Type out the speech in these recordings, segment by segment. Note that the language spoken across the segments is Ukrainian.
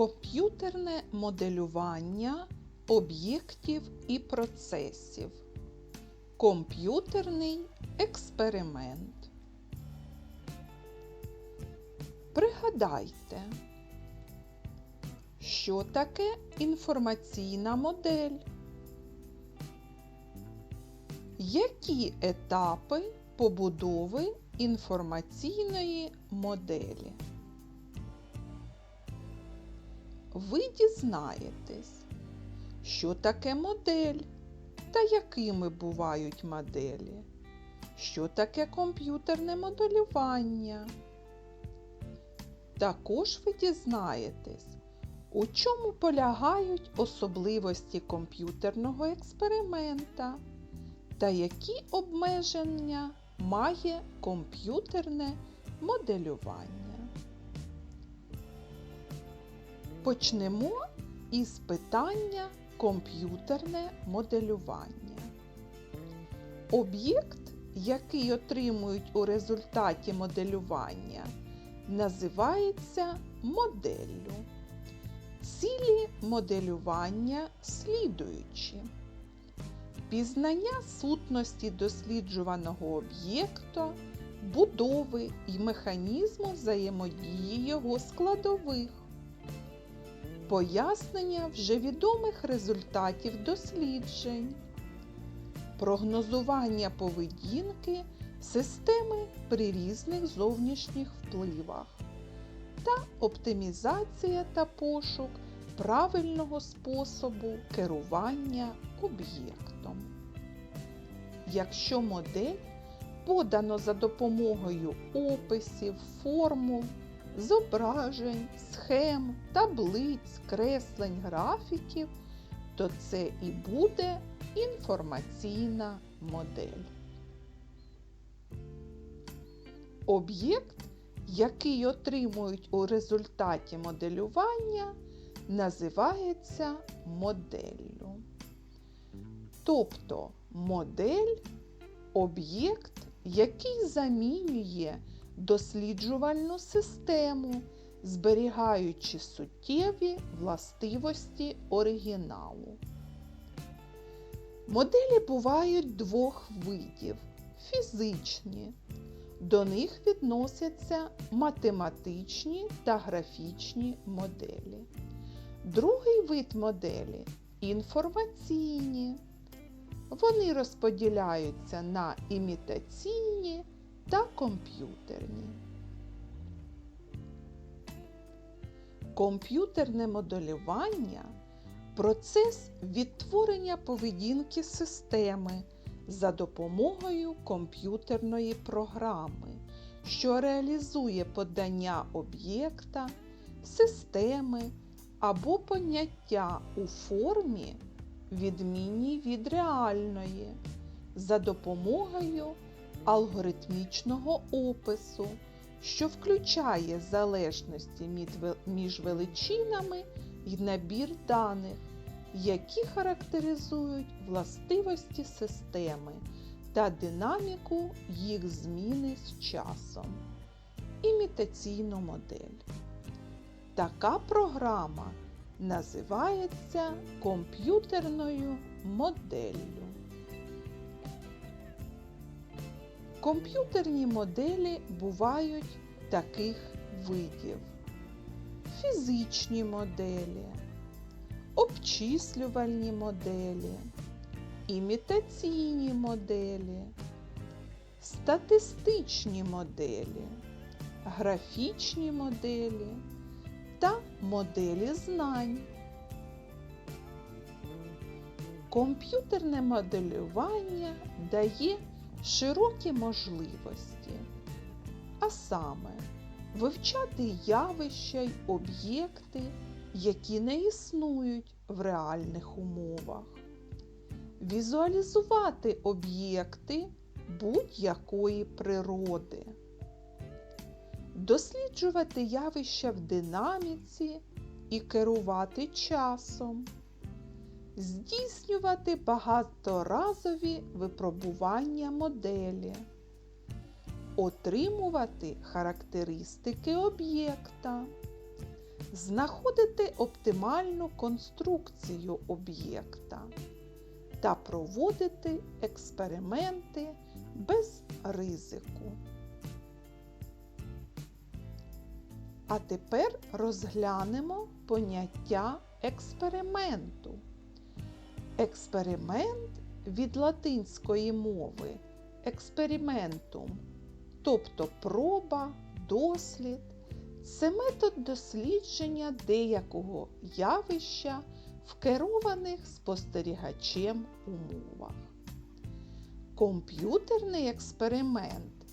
Комп'ютерне моделювання об'єктів і процесів. Комп'ютерний експеримент. Пригадайте, що таке інформаційна модель? Які етапи побудови інформаційної моделі? Ви дізнаєтесь, що таке модель та якими бувають моделі, що таке комп'ютерне моделювання. Також ви дізнаєтесь, у чому полягають особливості комп'ютерного експеримента та які обмеження має комп'ютерне моделювання. Почнемо із питання комп'ютерне моделювання. Об'єкт, який отримують у результаті моделювання, називається моделлю. Цілі моделювання слідуючі. Пізнання сутності досліджуваного об'єкта, будови і механізму взаємодії його складових, пояснення вже відомих результатів досліджень, прогнозування поведінки системи при різних зовнішніх впливах та оптимізація та пошук правильного способу керування об'єктом. Якщо модель подано за допомогою описів, формул, зображень, схем, таблиць, креслень, графіків, то це і буде інформаційна модель. Об'єкт, який отримують у результаті моделювання, називається моделлю. Тобто модель об'єкт, який замінює досліджувальну систему, зберігаючи суттєві властивості оригіналу. Моделі бувають двох видів фізичні. До них відносяться математичні та графічні моделі. Другий вид моделі інформаційні. Вони розподіляються на імітаційні та комп'ютерні. Комп'ютерне моделювання процес відтворення поведінки системи за допомогою комп'ютерної програми, що реалізує подання об'єкта, системи або поняття у формі, відмінній від реальної, за допомогою алгоритмічного опису, що включає залежності між величинами і набір даних, які характеризують властивості системи та динаміку їх зміни з часом. Імітаційну модель. Така програма називається комп'ютерною моделлю. Комп'ютерні моделі бувають таких видів: фізичні моделі, обчислювальні моделі, імітаційні моделі, статистичні моделі, графічні моделі та моделі знань. Комп'ютерне моделювання дає широкі можливості, а саме вивчати явища й об'єкти, які не існують в реальних умовах, візуалізувати об'єкти будь-якої природи, досліджувати явища в динаміці і керувати часом здійснювати багаторазові випробування моделі, отримувати характеристики об'єкта, знаходити оптимальну конструкцію об'єкта та проводити експерименти без ризику. А тепер розглянемо поняття експерименту. Експеримент від латинської мови експериментум, тобто проба, дослід. Це метод дослідження деякого явища в керованих спостерігачем умовах. Комп'ютерний експеримент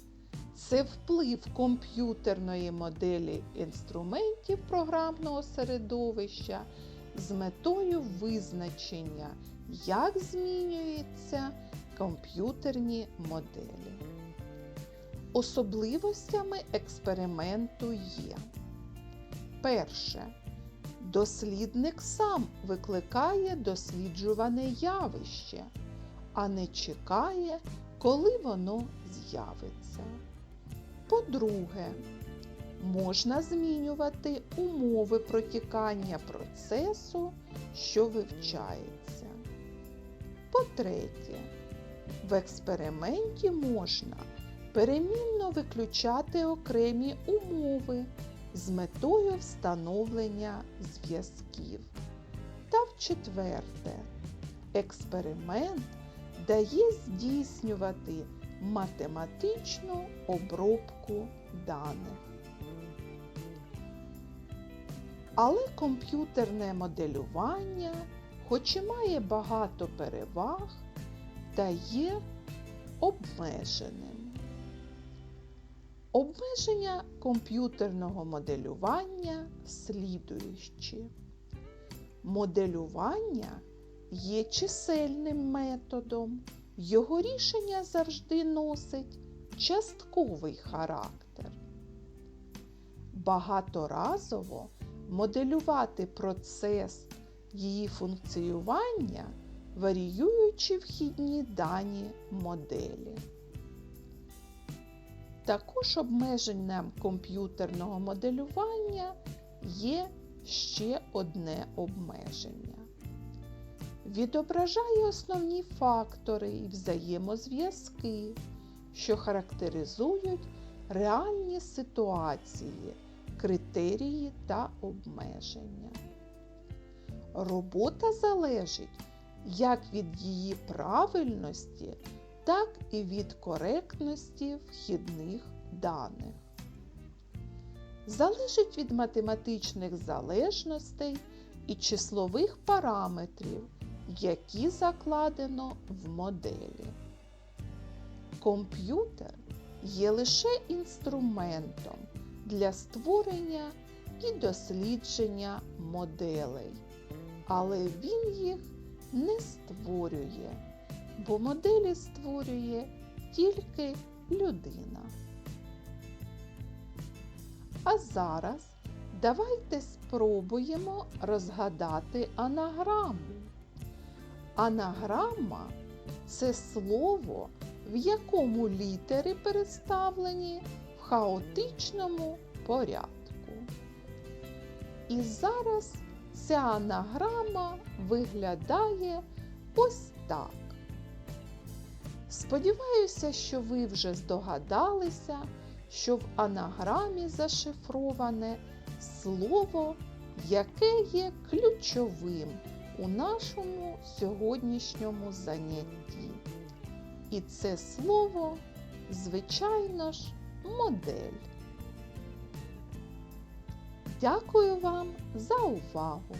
це вплив комп'ютерної моделі інструментів програмного середовища з метою визначення, як змінюються комп'ютерні моделі. Особливостями експерименту є. Перше. Дослідник сам викликає досліджуване явище, а не чекає, коли воно з'явиться. По-друге, можна змінювати умови протікання процесу, що вивчається. По-третє, в експерименті можна перемінно виключати окремі умови з метою встановлення зв'язків. Та в-четверте, експеримент дає здійснювати математичну обробку даних. Але комп'ютерне моделювання, хоч і має багато переваг, та є обмеженим. Обмеження комп'ютерного моделювання слідуючі. Моделювання є чисельним методом. Його рішення завжди носить частковий характер. Багаторазово моделювати процес її функціювання, варіюючи вхідні дані моделі. Також обмеженням комп'ютерного моделювання є ще одне обмеження. Відображає основні фактори і взаємозв'язки, що характеризують реальні ситуації, критерії та обмеження. Робота залежить як від її правильності, так і від коректності вхідних даних. Залежить від математичних залежностей і числових параметрів, які закладено в моделі. Комп'ютер є лише інструментом для створення і дослідження моделей, але він їх не створює бо моделі створює тільки людина. А зараз давайте спробуємо розгадати анаграму. Анаграма це слово, в якому літери представлені в хаотичному порядку. І зараз ця анаграма виглядає ось так. Сподіваюся, що ви вже здогадалися, що в анаграмі зашифроване слово, яке є ключовим у нашому сьогоднішньому занятті. І це слово, звичайно ж, модель. Дякую вам за увагу!